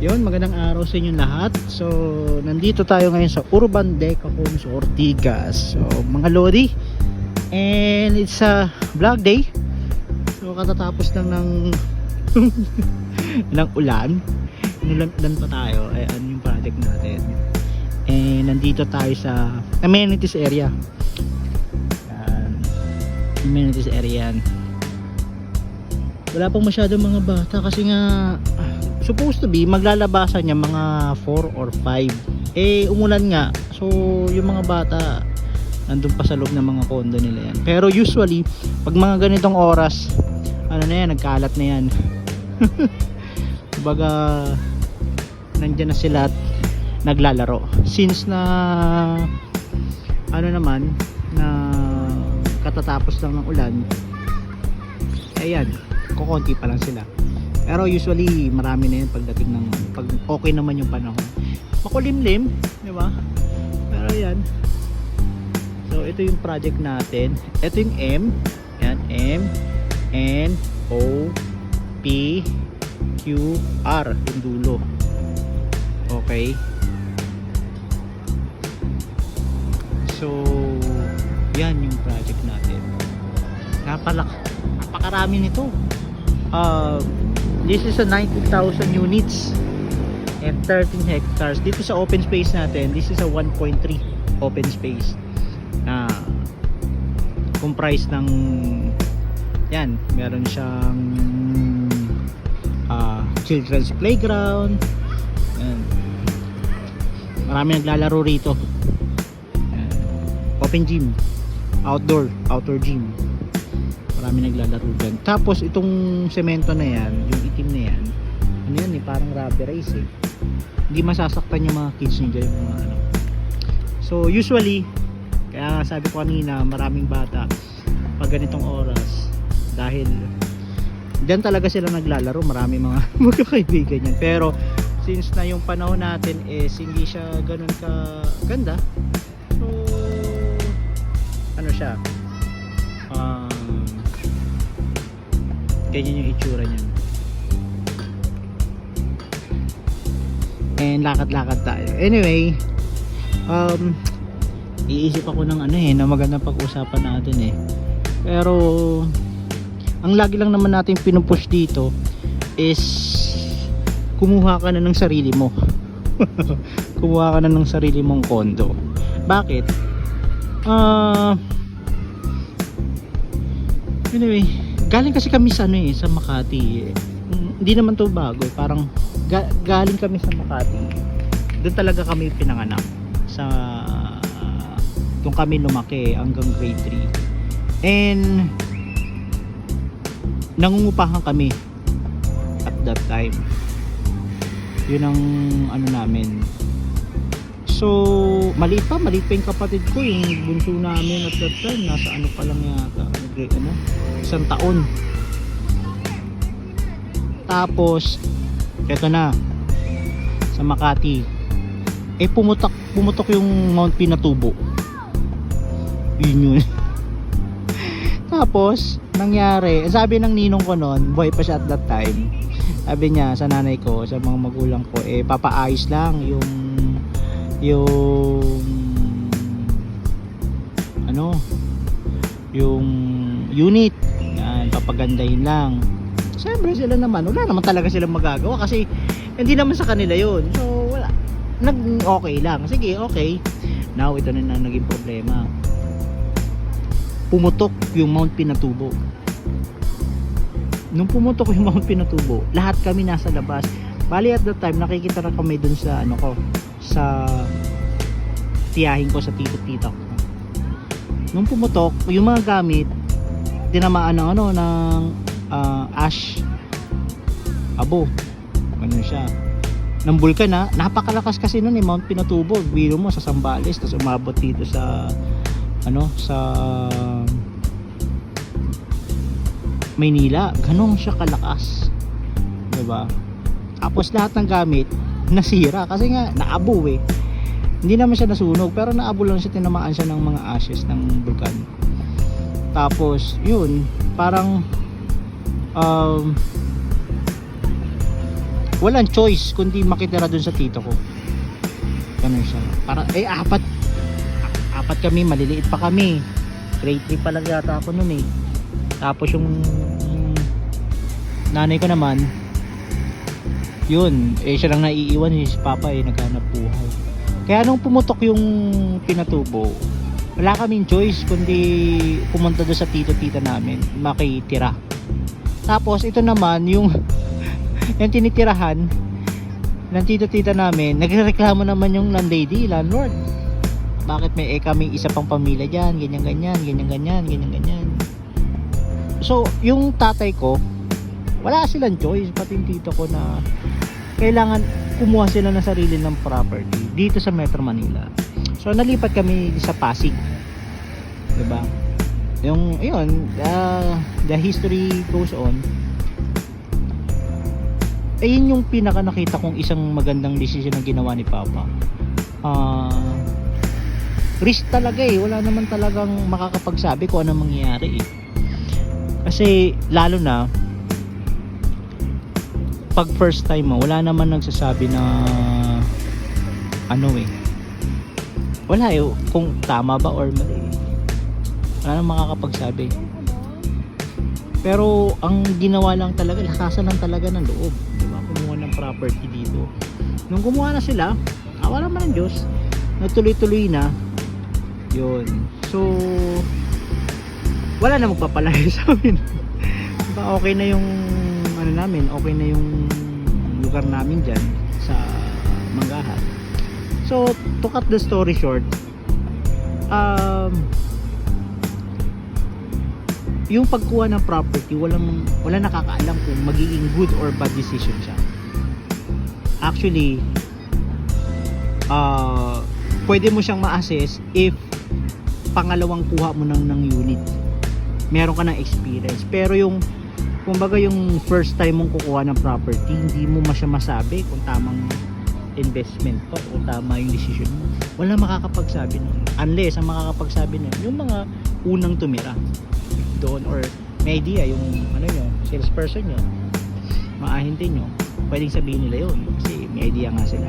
Yun, magandang araw sa inyong lahat. So, nandito tayo ngayon sa Urban Deca Homes Ortigas. So, mga Lodi. And it's a vlog day. So, katatapos lang ng ng ulan. Inulan pa tayo. Ay, ano yung project natin. And nandito tayo sa amenities area. Yan. Amenities area yan. Wala pang masyadong mga bata kasi nga supposed to be maglalabasan niya mga 4 or 5 eh umulan nga. So yung mga bata nandun pa sa loob ng mga condo nila yan. Pero usually pag mga ganitong oras ano na yan nagkalat na yan. Baga nandyan na sila at naglalaro. Since na ano naman na katatapos lang ng ulan ayan kukonti pa lang sila pero usually marami na yun pagdating ng pag okay naman yung panahon. Makulimlim, di ba? Pero yan. So ito yung project natin. Ito yung M. Yan, M N O P Q R yung dulo. Okay. So yan yung project natin. Napalak napakarami nito. Uh, This is a 90,000 units and 13 hectares. Dito sa open space natin, this is a 1.3 open space na comprised ng yan, meron siyang ah, children's playground yan. marami naglalaro rito yan. open gym outdoor, outdoor gym marami naglalaro dyan. Tapos itong semento na yan yung itim na yan ano yan eh parang rubberized eh. Hindi masasaktan yung mga kids nyo dyan yung mga ano. So usually kaya sabi ko kanina maraming bata pag ganitong oras dahil dyan talaga sila naglalaro marami mga magkakaibigan yan. Pero since na yung panahon natin is hindi siya ganun ka ganda so ano siya ganyan yung itsura niyan. And lakad-lakad tayo. Anyway um iisip ako ng ano eh na magandang pag-usapan natin eh. Pero ang lagi lang naman natin pinupush dito is kumuha ka na ng sarili mo. Kumuha ka na ng sarili mong kondo. Bakit? Ah anyway galing kasi kami sa ano eh sa Makati eh. Mm, hindi naman to bago eh. parang ga- galing kami sa Makati. Doon talaga kami pinanganak. Sa doon kami lumaki hanggang grade 3 and nangungupahan kami at that time. Yun ang ano namin so maliit pa maliit pa yung kapatid ko yung bunso namin at that time nasa ano pa lang yata ano, isang taon. Tapos eto na sa Makati. Eh pumutok pumutok yung Mount Pinatubo. Yun yun. Tapos nangyari sabi ng ninong ko noon boy pa siya at that time. Sabi niya sa nanay ko sa mga magulang ko eh papaayos lang yung yung ano? Yung unit. Yan papagandahin lang. Siyempre sila naman. Wala naman talaga silang magagawa kasi hindi naman sa kanila yun. So wala. Nag okay lang. Sige okay. Now ito na na naging problema. Pumutok yung Mount Pinatubo. Nung pumutok yung Mount Pinatubo lahat kami nasa labas bali at that time nakikita na kami dun sa ano ko sa tiyahin ko sa tito tita ko. Nung pumutok yung mga gamit tinamaan ng ano ng ah, ash. Abo. Ano siya. Ng bulkan na napakalakas kasi nun eh Mount Pinatubo. Biro mo sa Sambales tapos umabot dito sa ano sa Maynila. Ganun siya kalakas. 'di ba tapos lahat ng gamit nasira kasi nga naabo eh hindi naman siya nasunog pero naabo lang siya tinamaan siya ng mga ashes ng bulkan tapos yun parang um, walang choice kundi makitira dun sa tito ko. Ganun siya. Para, eh, apat. Apat kami, maliliit pa kami. Grade 3 pa lang yata ako nun eh. Tapos yung, yung nanay ko naman, yun, eh siya lang naiiwan si papa eh, naghanap buhay. Kaya nung pumutok yung pinatubo, wala kaming choice kundi pumunta doon sa tito-tita namin, makitira. Tapos ito naman, yung, yung tinitirahan, ng tito-tita namin, nagreklamo naman yung landlady, landlord. Bakit may eh, kami isa pang pamilya dyan, ganyan-ganyan, ganyan-ganyan, ganyan-ganyan. So, yung tatay ko, wala silang choice, pati yung tito ko na kailangan kumuha sila ng sarili ng property dito sa Metro Manila. So, nalipat kami sa Pasig. 'Di ba? Yung, ayun, uh, the history goes on ayun yung pinaka nakita kong isang magandang decision na ginawa ni Papa. Ah, risk talaga eh. Wala naman talagang makakapagsabi kung ano mangyayari eh. Kasi lalo na pag first time mo, wala naman nagsasabi na ano eh. Wala eh kung tama ba or mali. Wala namang makakapagsabi. Pero ang ginawa lang talaga, lakasan lang talaga ng loob. Di ba? Kumuha ng property dito. Nung kumuha na sila, awa naman ng Diyos, natuloy-tuloy na. Yun. So, wala na magpapalayo sa amin. Diba, okay na yung ano namin, okay na yung lugar namin dyan sa Manggahan. So, to cut the story short, um, yung pagkuha ng property walang wala nakakaalam kung magiging good or bad decision siya. Actually uh, pwede mo siyang ma-assess if pangalawang kuha mo ng, ng unit. Meron ka ng experience. Pero yung kumbaga yung first time mong kukuha ng property hindi mo masya masabi kung tamang investment pa o tama yung decision mo. Wala makakapagsabi nun. Unless ang makakapagsabi nun yung mga unang tumira doon or may idea yung ano nyo, salesperson nyo maahinti nyo pwedeng sabihin nila yun kasi may idea nga sila.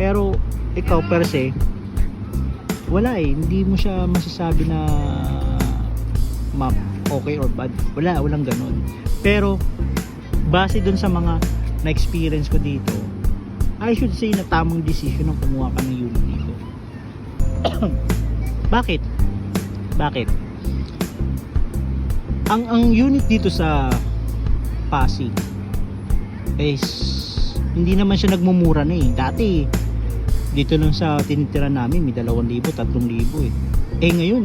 Pero ikaw per se wala eh. Hindi mo siya masasabi na map okay or bad. Wala walang ganun pero base dun sa mga na experience ko dito I should say na tamang decision ng kumuha ka ng unit dito bakit bakit ang ang unit dito sa Pasig is hindi naman siya nagmumura na eh. Dati dito lang sa tinitira namin may 2,000, 3,000 eh. Eh ngayon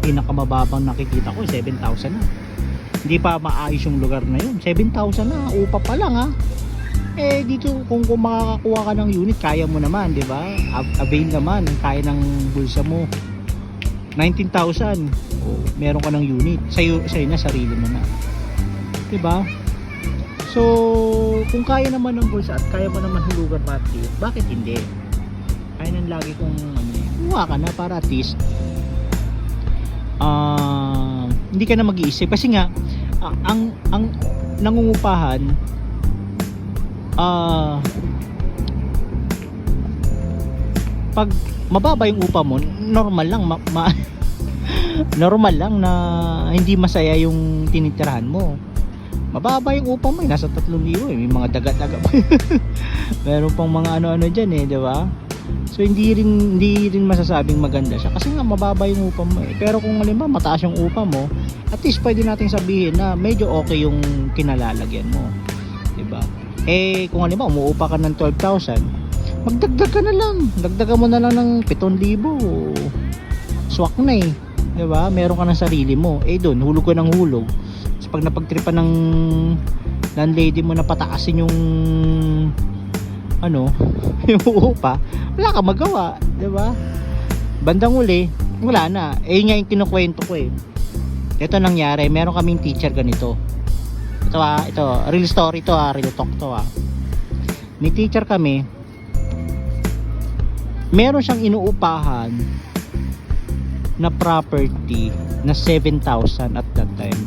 pinakamababang nakikita ko 7,000 na. Hindi pa maayos yung lugar na yun. 7,000 na, upa pa lang ha. Eh dito kung, kung makakakuha ka ng unit, kaya mo naman, 'di ba? Av- Avail naman, kaya ng bulsa mo. 19,000. Oh, meron ka ng unit. Sa'yo, sa'yo na, sarili mo na. 'Di ba? So, kung kaya naman ng bulsa at kaya mo naman hulugan pati, bakit hindi? Kaya nang lagi kong ano, kuha ka na para at least ah hindi ka na mag-iisip kasi nga ang ang nangungupahan ah pag mababa yung upa mo normal lang ma, ma- normal lang na hindi masaya yung tinitirahan mo mababa yung upa mo eh, nasa 3,000 eh. may mga daga-daga pa meron pang mga ano-ano dyan eh di ba so hindi rin hindi rin masasabing maganda siya. Kasi nga mababa yung upa mo eh. pero kung halimbawa mataas yung upa mo at least pwede nating sabihin na medyo okay yung kinalalagyan mo. Di ba eh kung halimbawa umuupa ka ng 12,000 magdagdag ka na lang. Dagdagan mo na lang ng 7,000 swak na eh. Di ba meron ka ng sarili mo. Eh doon hulog ka ng hulog. So pag napagtripan ng landlady mo na pataasin yung ano yung upa wala ka magawa di ba? Bandang uli wala na. Eh nga yung kinukwento ko eh. Ito nangyari meron kaming teacher ganito. Ito ah ito real story to ah real talk to ah. May teacher kami. Meron siyang inuupahan na property na 7,000 at that time.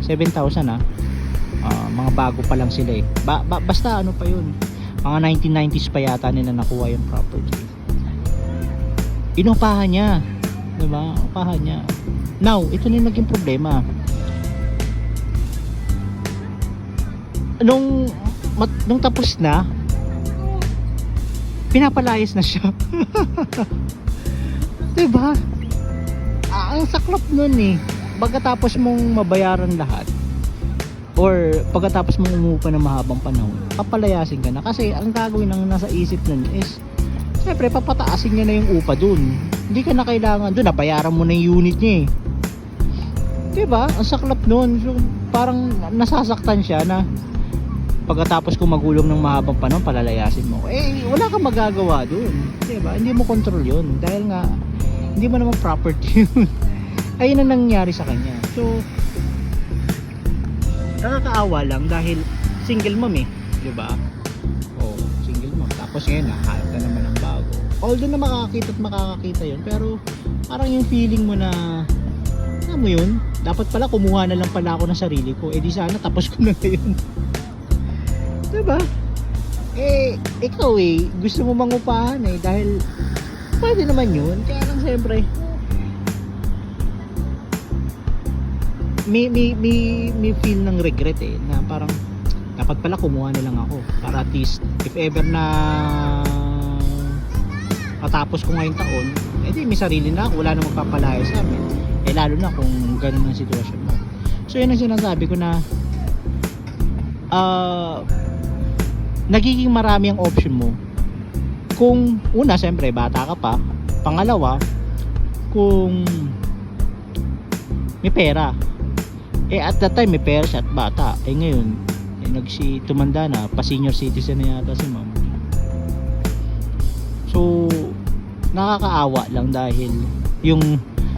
7,000 ah. Ah, mga bago pa lang sila eh. Ba, ba- basta ano pa yun. Mga 1990s pa yata nila nakuha yung property. Inupahan niya. Diba? Upahan niya. Now, ito na yung naging problema. Nung, mat- nung tapos na, pinapalayas na siya. diba? Ah, ang saklap nun eh. Pagkatapos mong mabayaran lahat, or pagkatapos mong umupa ng mahabang panahon, papalayasin ka na. Kasi ang gagawin ng nasa isip nun is, syempre papataasin niya na yung upa dun. Hindi ka na kailangan dun, nabayaran mo na yung unit niya eh. Diba? Ang saklap nun. So, parang nasasaktan siya na pagkatapos kung magulong ng mahabang panahon, palalayasin mo. Eh, wala kang magagawa dun. Diba? Hindi mo control yun. Dahil nga, hindi mo naman property yun. Ayun ang nangyari sa kanya. So, nakakaawa lang dahil single mom eh. Diba? Oh, single mom. Tapos ngayon, nakahanap ka naman ng bago. Although na makakakita at makakakita yun, pero parang yung feeling mo na, alam mo yun, dapat pala kumuha na lang pala ako ng sarili ko. Eh di sana tapos ko na ngayon. diba? Eh, ikaw eh, gusto mo mangupahan eh, dahil pwede naman yun. Kaya lang siyempre, may, may, may, may feel ng regret eh, na parang, dapat pala kumuha na lang ako para at least if ever na matapos ko ngayong taon eh di may sarili na ako wala na magpapalaya sa amin. Eh lalo na kung ganun ang sitwasyon mo. So yun ang sinasabi ko na ah nagiging marami ang option mo. Kung una siyempre bata ka pa. Pangalawa kung may pera eh at that time may pera siya at bata. Eh ngayon eh, nagsi tumanda na. Pa senior citizen na yata si ma'am. So nakakaawa lang dahil yung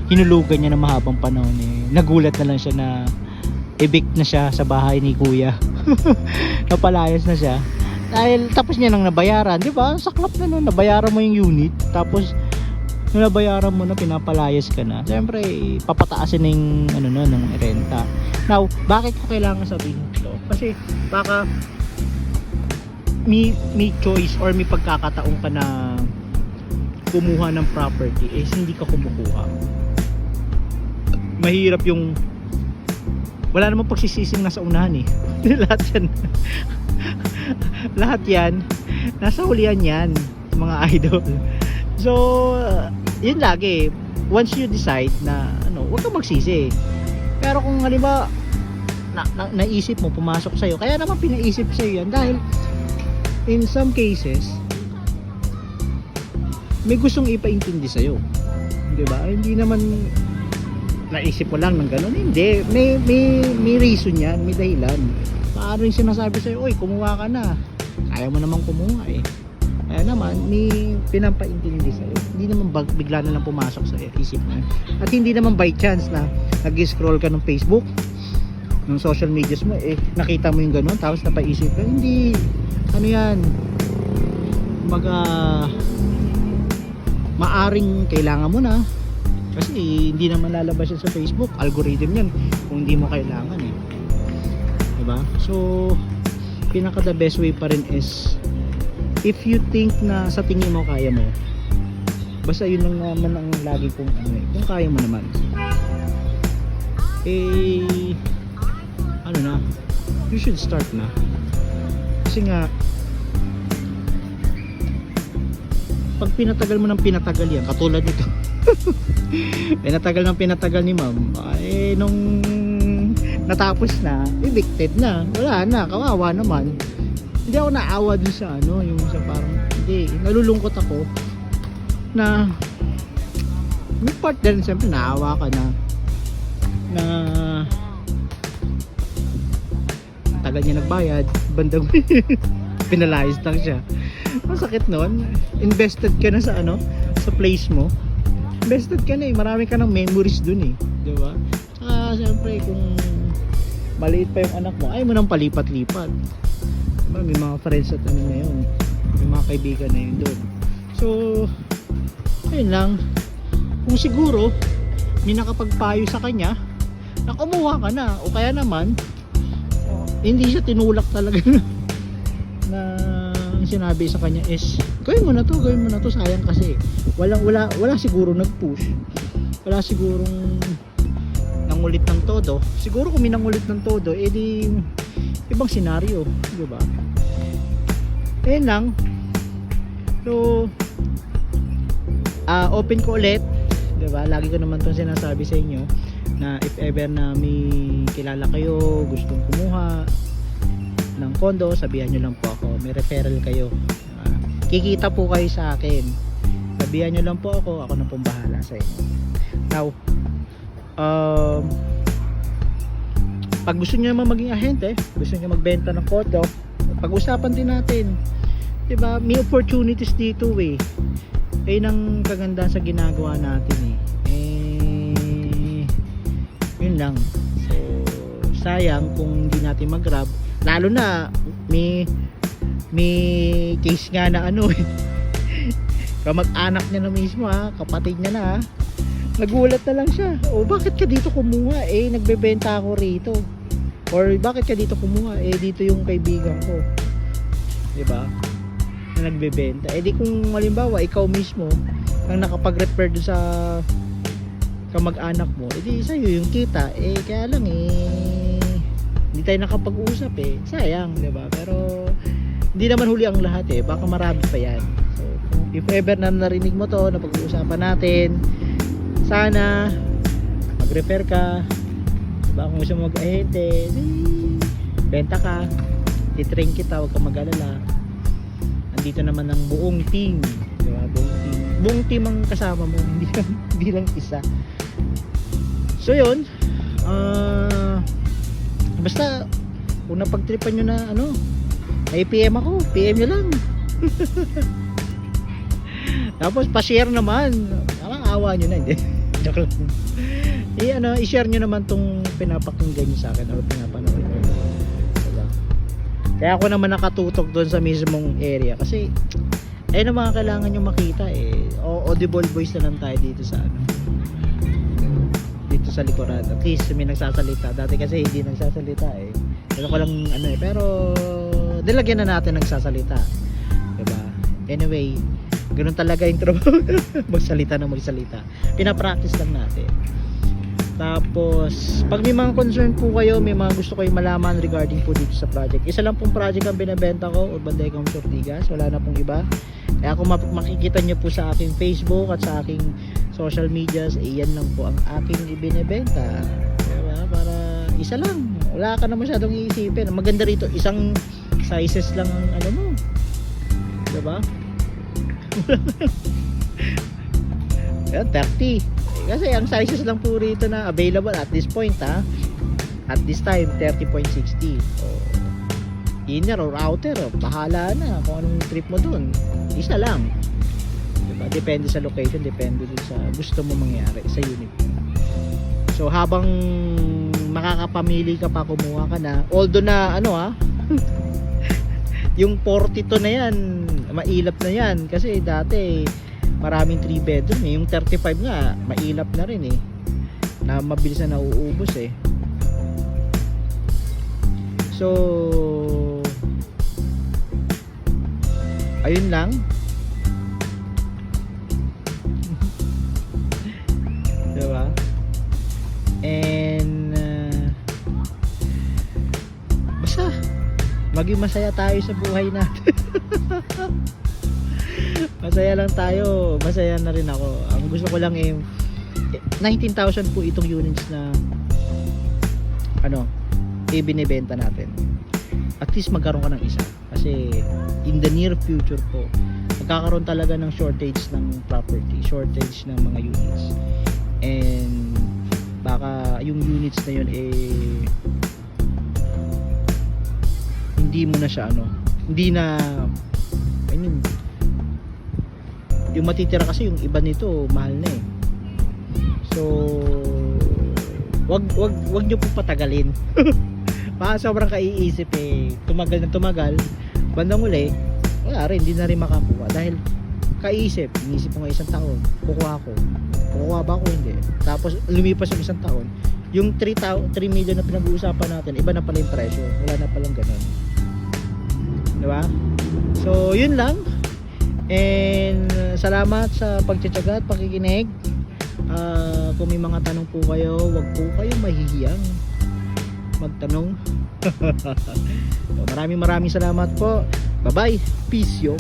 hinulugan niya ng mahabang panahon eh nagulat na lang siya na evict na siya sa bahay ni kuya. Napalayas na siya. Dahil tapos niya nang nabayaran di ba? Saklap na nun nabayaran mo yung unit. Tapos nung nabayaran mo na pinapalayas ka na. Siyempre papataasin yung ano no, ng renta. Now bakit ko kailangan sabihin ito? Kasi baka may, may choice or may pagkakataon ka na kumuha ng property eh hindi ka kumukuha. Mahirap yung wala namang pagsisising nasa unahan eh. Lahat yan. Lahat yan. Nasa hulihan yan mga idol so uh, yun lagi. Once you decide na ano huwag kang magsisi. Pero kung halimbawa na, na, naisip mo pumasok sa'yo kaya naman pinaisip sa'yo yan. Dahil in some cases may gustong ipaintindi sa'yo. Di ba? Hindi naman naisip mo lang ng ganun. Hindi. May, may, may reason yan may dahilan. Paano yung sinasabi sa'yo oy kumuha ka na. Ayaw mo naman kumuha eh kaya naman may pinapaintindi sa'yo. Hindi naman bag, bigla na lang pumasok sa isip mo. At hindi naman by chance na nag-scroll ka ng Facebook ng social medias mo eh nakita mo yung ganun tapos napaisip ka hindi ano yan? Kumbaga maaring kailangan mo na. Kasi hindi naman lalabas yan sa Facebook algorithm yan kung hindi mo kailangan eh. Diba? So pinaka the best way pa rin is if you think na sa tingin mo kaya mo basta yun lang naman ang lagi kong ano eh kung kaya mo naman. Eh ano na you should start na. Kasi nga pag pinatagal mo ng pinatagal yan katulad nito. Pinatagal ng pinatagal ni ma'am eh nung natapos na evicted na. Wala na kawawa naman hindi ako naawa dun sa ano yung sa parang hindi nalulungkot ako na may part din siyempre naawa ka na na tagal niya nagbayad bandang pinalayas lang siya. Masakit nun. Invested ka na sa ano sa place mo. Invested ka na eh marami ka ng memories dun eh di ba? Saka syempre kung maliit pa yung anak mo ay mo nang palipat-lipat? May mga friends at ano na yun may mga kaibigan na yun doon. So ayun lang. Kung siguro may nakapagpayo sa kanya na kumuha ka na o kaya naman hindi siya tinulak talaga na ang sinabi sa kanya is gawin mo na to gawin mo na to sayang kasi. Walang wala wala siguro nag-push. Wala sigurong nangulit ng todo siguro kung minangulit ng todo edi ibang senaryo di ba? Eh lang. So ah open ko ulit di ba? Lagi ko naman itong sinasabi sa inyo na if ever na may kilala kayo gustong kumuha ng condo sabihan nyo lang po ako may referral kayo. Ah, kikita po kayo sa akin. Sabihan nyo lang po ako ako na pong bahala sa inyo. Now um, pag gusto nyo naman maging ahente gusto nyo magbenta ng condo pag-usapan din natin. 'di ba may opportunities dito eh. Ayun ang kagandahan sa ginagawa natin eh. Eh yun lang. So sayang kung hindi natin mag-grab. Lalo na may may case nga na ano eh. Kamag-anak niya na mismo ha kapatid niya na ha nagulat na lang siya. O bakit ka dito kumuha? Eh nagbebenta ako rito. Or bakit ka dito kumuha? Eh dito yung kaibigan ko. Di ba na nagbebenta. Eh di kung halimbawa ikaw mismo ang nakapag-refer doon sa kamag-anak mo eh di sa'yo yung kita. Eh kaya lang eh hindi tayo nakapag-usap eh. Sayang di ba pero hindi naman huli ang lahat eh. Baka marami pa yan. So if ever na narinig mo to na pag-uusapan natin sana. Mag-refer ka. Diba kung gusto mag-ahente benta ka. Titrain kita huwag ka mag-alala. Andito naman ang buong team. Diba buong team. Buong team ang kasama mo hindi lang, hindi lang isa. So yun. Ah basta kung napagtripan nyo na ano ay PM ako PM nyo lang. Tapos pa-share naman. Parang awa nyo na hindi joke lang. I ano i-share nyo naman tong pinapakinggan nyo sa akin or pinapanood nyo. Diba? kaya ako naman nakatutok doon sa mismong area kasi ayun ang mga kailangan nyo makita eh o audible voice na lang tayo dito sa ano dito sa likuran at least may nagsasalita. Dati kasi hindi nagsasalita eh. Ano ko lang ano eh pero dilagyan na natin nagsasalita. Diba? Anyway ganun talaga yung trabaho. Magsalita na magsalita. Pinapractice lang natin. Tapos pag may mga concern po kayo may mga gusto kayong malaman regarding po dito sa project isa lang pong project ang binebenta ko Urban Decom Sortigas. Wala na pong iba. Kaya kung makikita nyo po sa aking Facebook at sa aking social medias eh yan lang po ang aking ibinebenta. Diba? para isa lang. Wala ka na masyadong iisipin. Maganda rito isang sizes lang ang ano mo. Diba yan 30 Eh, kasi ang sizes lang po rito na available at this point ha at this time 30.60 o inner or outer bahala na kung anong trip mo dun. Isa lang. Diba? depende sa location depende sa gusto mo mangyari sa unit. So habang makakapamili ka pa kumuha ka na. Although na ano ha yung 42 na yan mailap na yan. Kasi dati maraming 3 bedroom eh. yung 35 nga mailap na rin eh. Na mabilis na nauubos eh. So ayun lang. Diba? And uh, basta maging masaya tayo sa buhay natin masaya lang tayo. Masaya na rin ako. Ang gusto ko lang eh 19,000 po itong units na ano ibinebenta natin. At least magkaroon ka ng isa. Kasi in the near future po magkakaroon talaga ng shortage ng property shortage ng mga units. And baka yung units na yun eh hindi mo na siya ano hindi na I mean yung matitira kasi yung iba nito mahal na eh. So wag wag wag niyo po patagalin. Baka sobrang kaiisip eh. Tumagal na tumagal. Bandang uli wala rin hindi na rin makakuha. Dahil kaisip inisip ko nga isang taon kukuha ko kukuha ba ako? Hindi. Tapos lumipas yung isang taon. Yung 3, 3 million na pinag-uusapan natin, iba na pala yung presyo. Wala na palang ganun. Di ba? So, yun lang. And uh, salamat sa pagtsatsaga at pakikinig. Ah, kung may mga tanong po kayo, wag po kayong mahihiyang magtanong. so, maraming maraming salamat po. Bye-bye. Peace yo.